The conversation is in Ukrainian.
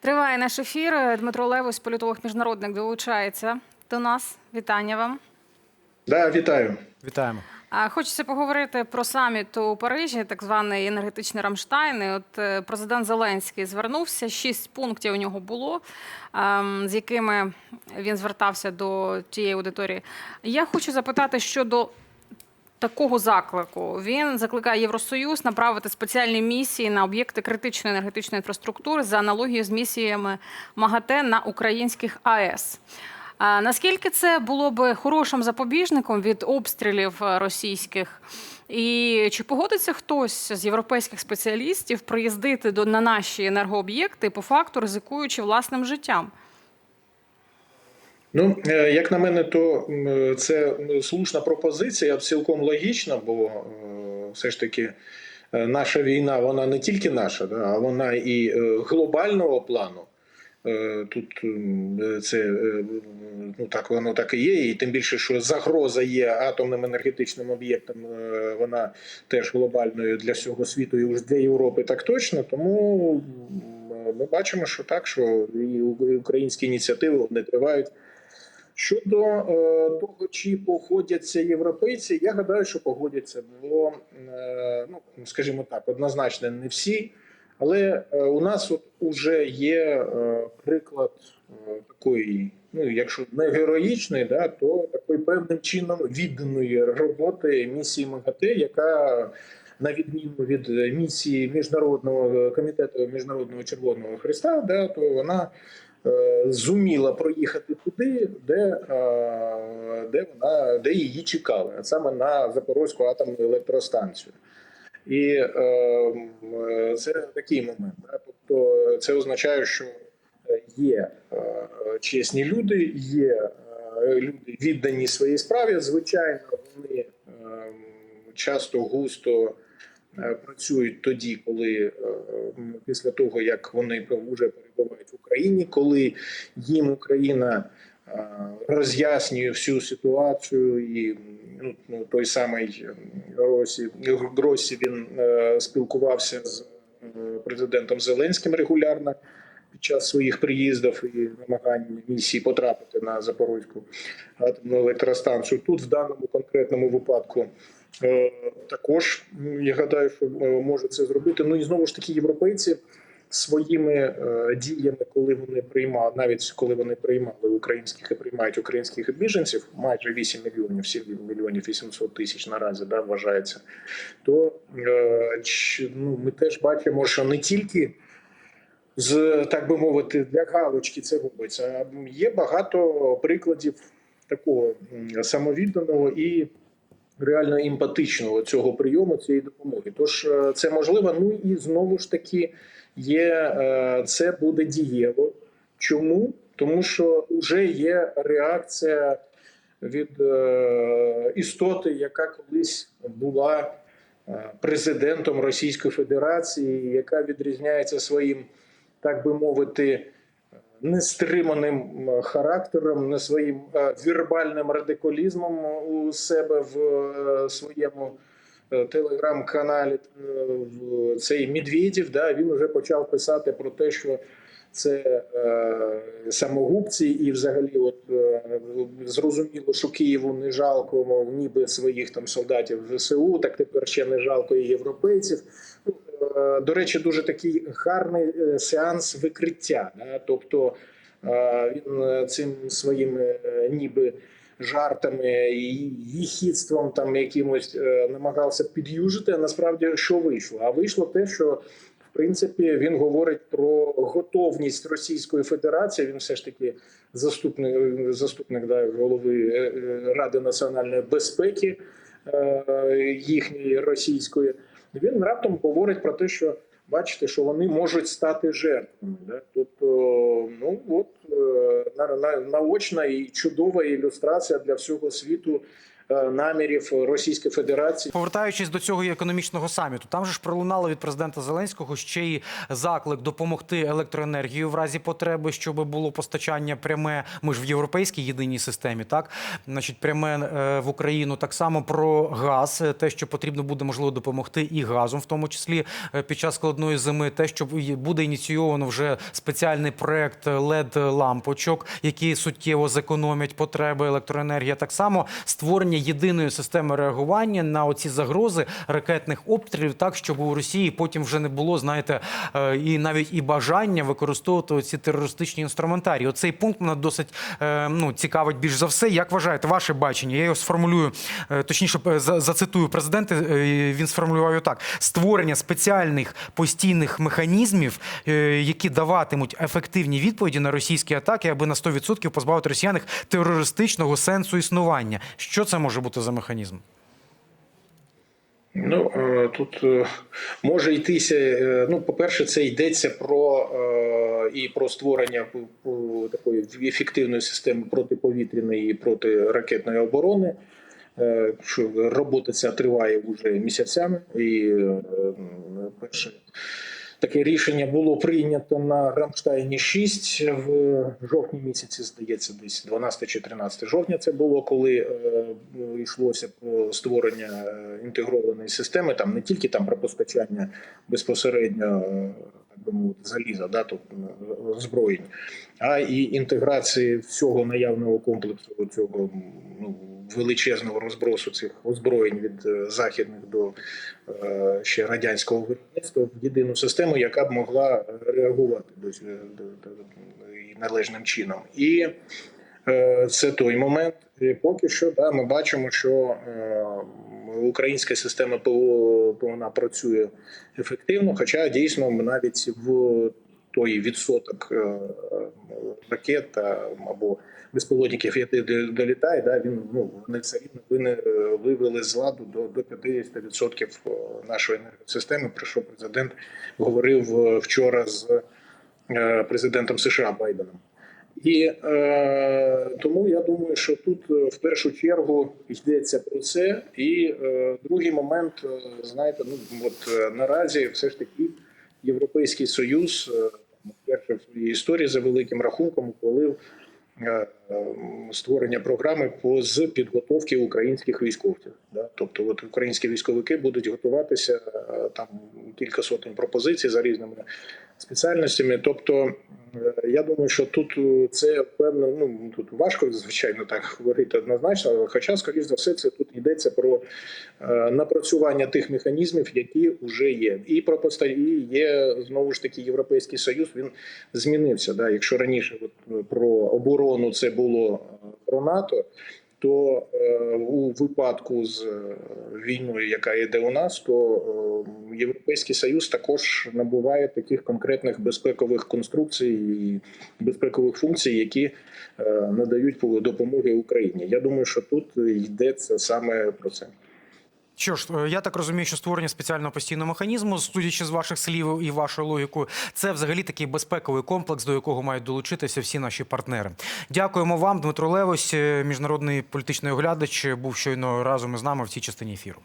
Триває наш ефір. Дмитро Левось, політолог міжнародник, долучається до нас. Вітання вам. Да, вітаю. Вітаємо. А, Хочеться поговорити про саміт у Парижі, так званий енергетичний Рамштайн. І От е, президент Зеленський звернувся. Шість пунктів у нього було, ем, з якими він звертався до тієї аудиторії. Я хочу запитати щодо такого заклику. Він закликає Євросоюз направити спеціальні місії на об'єкти критичної енергетичної інфраструктури за аналогією з місіями МАГАТЕ на українських АЕС. А наскільки це було би хорошим запобіжником від обстрілів російських? І чи погодиться хтось з європейських спеціалістів приїздити до на наші енергооб'єкти по факту ризикуючи власним життям? Ну, е, як на мене, то це слушна пропозиція, цілком логічна, бо е, все ж таки е, наша війна, вона не тільки наша, а вона і глобального плану. Тут це ну так воно так і є, і тим більше, що загроза є атомним енергетичним об'єктом, вона теж глобальною для всього світу і для Європи так точно. Тому ми бачимо, що так, що і українські ініціативи вони тривають. Щодо е, того, чи погодяться європейці, я гадаю, що погодяться. Бо, е, ну скажімо так, однозначно не всі, але е, у нас от уже є е, приклад е, такої, ну якщо не героїчної, да, то такої певним чином відданої роботи місії МАГАТЕ, яка на відміну від місії міжнародного комітету міжнародного Червоного Христа, да, то вона зуміла проїхати туди, де, е, де вона де її чекали, а саме на Запорозьку атомну електростанцію. І е, це такий момент. Да? Тобто це означає, що є е, чесні люди, є е, люди віддані своїй справі. Звичайно, вони е, часто густо е, працюють тоді, коли е, після того як вони вже перебувають Україні, коли їм Україна е, роз'яснює всю ситуацію, і ну, ну, той самий Гросі, Гросі він е, спілкувався з е, президентом Зеленським регулярно під час своїх приїздів і намагань місії потрапити на Запорозьку атомну електростанцію. Тут в даному конкретному випадку. Е, Також я гадаю, що е, може це зробити. Ну і знову ж таки, європейці своїми е, діями, коли вони приймали, навіть коли вони приймали українських і приймають українських біженців, майже 8 мільйонів, 7 мільйонів 800 тисяч наразі да, вважається, то е, ну, ми теж бачимо, що не тільки з так би мовити, для галочки це робиться. Є багато прикладів такого самовідданого і реально емпатичного цього прийому цієї допомоги. Тож е, це можливо. Ну і знову ж таки є е, це буде дієво. Чому? Тому що вже є реакція від е, істоти, яка колись була е, президентом Російської Федерації, яка відрізняється своїм, так би мовити, нестриманим характером, не своїм вірбальним радикалізмом у себе в своєму телеграм-каналі. Е, Цей Медведєв, да, він вже почав писати про те, що це е, самогубці, і взагалі, от е, зрозуміло, що Києву не жалко, мов ніби своїх там солдатів ЗСУ, так тепер ще не жалко і європейців. Ну, е, до речі, дуже такий гарний е, сеанс викриття. Да? Тобто е, він е, цим своїми е, ніби жартами і їхідством там якимось е, намагався під'южити. А насправді що вийшло? А вийшло те, що в принципі він говорить про готовність Російської Федерації. Він все ж таки заступник заступник да, голови е, е, Ради національної безпеки їхньої російської. Він раптом говорить про те, що бачите, що вони можуть стати жертвами. Да? Тобто, ну от наочна і чудова ілюстрація для всього світу намірів Російської Федерації. Повертаючись до цього економічного саміту, там же ж пролунало від президента Зеленського ще й заклик допомогти електроенергію в разі потреби, щоб було постачання пряме. Ми ж в європейській єдиній системі, так значить, пряме е, в Україну. Так само про газ, е, те, що потрібно буде можливо допомогти і газом, в тому числі е, під час складної зими, те, що буде ініційовано вже спеціальний проект led лампочок, які суттєво зекономлять потреби електроенергії. Так само створення єдиної системи реагування на оці загрози ракетних обстрілів, так щоб у Росії потім вже не було, знаєте, е, і навіть і бажання використовувати ці терористичні інструментарії. Оцей пункт мене досить е, ну, цікавить більш за все. Як вважаєте, ваше бачення? Я його сформулюю, е, точніше за- зацитую президента. Він сформулював так: створення спеціальних постійних механізмів, які даватимуть ефективні відповіді на російські атаки, аби на 100% позбавити росіян терористичного сенсу існування. Що це може бути за механізм? Ну е, тут е, може йтися. е, Ну, по-перше, це йдеться про і про створення такої ефективної системи протиповітряної і протиракетної оборони. Що робота ця триває вже місяцями, і перше таке рішення було прийнято на Рамштайні 6 в жовтні місяці, здається, десь 12 чи 13 жовтня. Це було коли е, йшлося про створення е, інтегрованої системи. Там не тільки там про постачання безпосередньо. е, Так би мовити, заліза, да, тут е, озброєнь, а і інтеграції всього наявного комплексу цього ну, величезного розбросу цих озброєнь від е, західних до е, ще радянського виробництва в єдину систему, яка б могла реагувати належним чином. І е, це той момент. І поки що да, ми бачимо, що українська система ПВО вона працює ефективно, хоча дійсно навіть в той відсоток е, ракет або безпілотників, які долітає, да, він ну вони все рівно вивели з ладу до, до 50% нашої енергосистеми, про що президент говорив е, вчора з е, президентом США Байденом. І е, тому я думаю, що тут е, в першу чергу йдеться про це. І е, другий момент, е, знаєте, ну от е, наразі все ж таки Європейський Союз е, вперше в своїй історії за великим рахунком ухвалив е, е, створення програми по з підготовки українських військовців. Тобто, от українські військовики будуть готуватися е, там кілька сотень пропозицій за різними спеціальностями. Тобто, е, я думаю, що тут е, це певно, ну тут важко звичайно так говорити однозначно, хоча, скоріш за все, це тут йдеться про е, напрацювання тих механізмів, які вже є, і про поста- і є знову ж таки європейський союз. Він змінився. Да, якщо раніше от, е, про оборону це було е, про НАТО. То е, у випадку з е, війною, яка йде у нас, то е, Європейський Союз також набуває таких конкретних безпекових конструкцій і безпекових функцій, які е, надають допомоги Україні. Я думаю, що тут йдеться саме про це. Що ж, е, я так розумію, що створення спеціального постійного механізму, судячи з ваших слів і вашою логікою, це взагалі такий безпековий комплекс, до якого мають долучитися всі наші партнери. Дякуємо вам, Дмитро Левось, е, міжнародний політичний оглядач, був щойно разом із нами в цій частині ефіру.